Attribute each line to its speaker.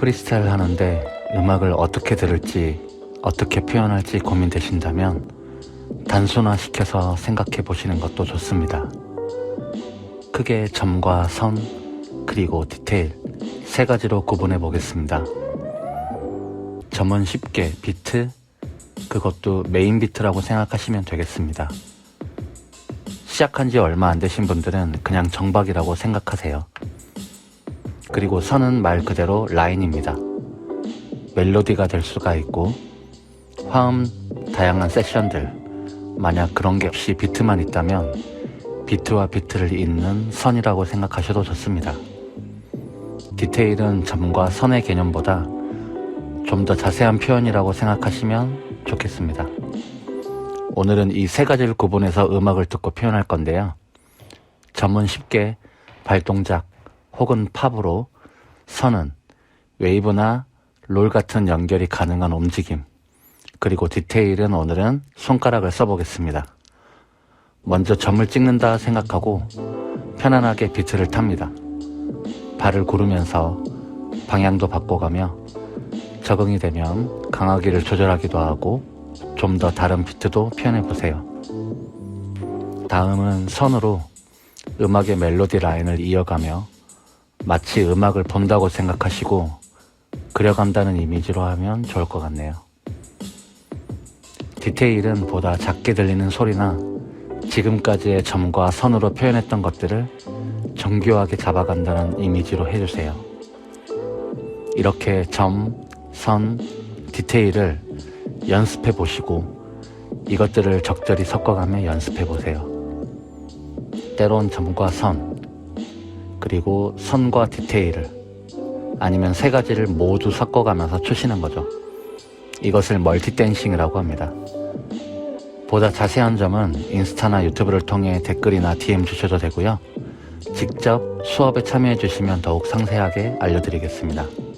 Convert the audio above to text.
Speaker 1: 프리스타일 하는데 음악을 어떻게 들을지 어떻게 표현할지 고민되신다면 단순화시켜서 생각해 보시는 것도 좋습니다. 크게 점과 선, 그리고 디테일 세 가지로 구분해 보겠습니다. 점은 쉽게 비트, 그것도 메인 비트라고 생각하시면 되겠습니다. 시작한 지 얼마 안 되신 분들은 그냥 정박이라고 생각하세요. 그리고 선은 말 그대로 라인입니다. 멜로디가 될 수가 있고, 화음, 다양한 세션들, 만약 그런 게 없이 비트만 있다면, 비트와 비트를 잇는 선이라고 생각하셔도 좋습니다. 디테일은 점과 선의 개념보다 좀 더 자세한 표현이라고 생각하시면 좋겠습니다. 오늘은 이 세 가지를 구분해서 음악을 듣고 표현할 건데요. 점은 쉽게 발동작 혹은 팝으로, 선은 웨이브나 롤 같은 연결이 가능한 움직임, 그리고 디테일은 오늘은 손가락을 써보겠습니다. 먼저 점을 찍는다 생각하고 편안하게 비트를 탑니다. 발을 구르면서 방향도 바꿔가며 적응이 되면 강하기를 조절하기도 하고 좀 더 다른 비트도 표현해 보세요. 다음은 선으로 음악의 멜로디 라인을 이어가며 마치 음악을 본다고 생각하시고 그려간다는 이미지로 하면 좋을 것 같네요. 디테일은 보다 작게 들리는 소리나 지금까지의 점과 선으로 표현했던 것들을 정교하게 잡아간다는 이미지로 해주세요. 이렇게 점, 선, 디테일을 연습해 보시고 이것들을 적절히 섞어가며 연습해 보세요. 때론 점과 선, 그리고 선과 디테일을 아니면 세 가지를 모두 섞어가면서 추시는 거죠. 이것을 멀티댄싱이라고 합니다. 보다 자세한 점은 인스타나 유튜브를 통해 댓글이나 DM 주셔도 되고요. 직접 수업에 참여해 주시면 더욱 상세하게 알려드리겠습니다.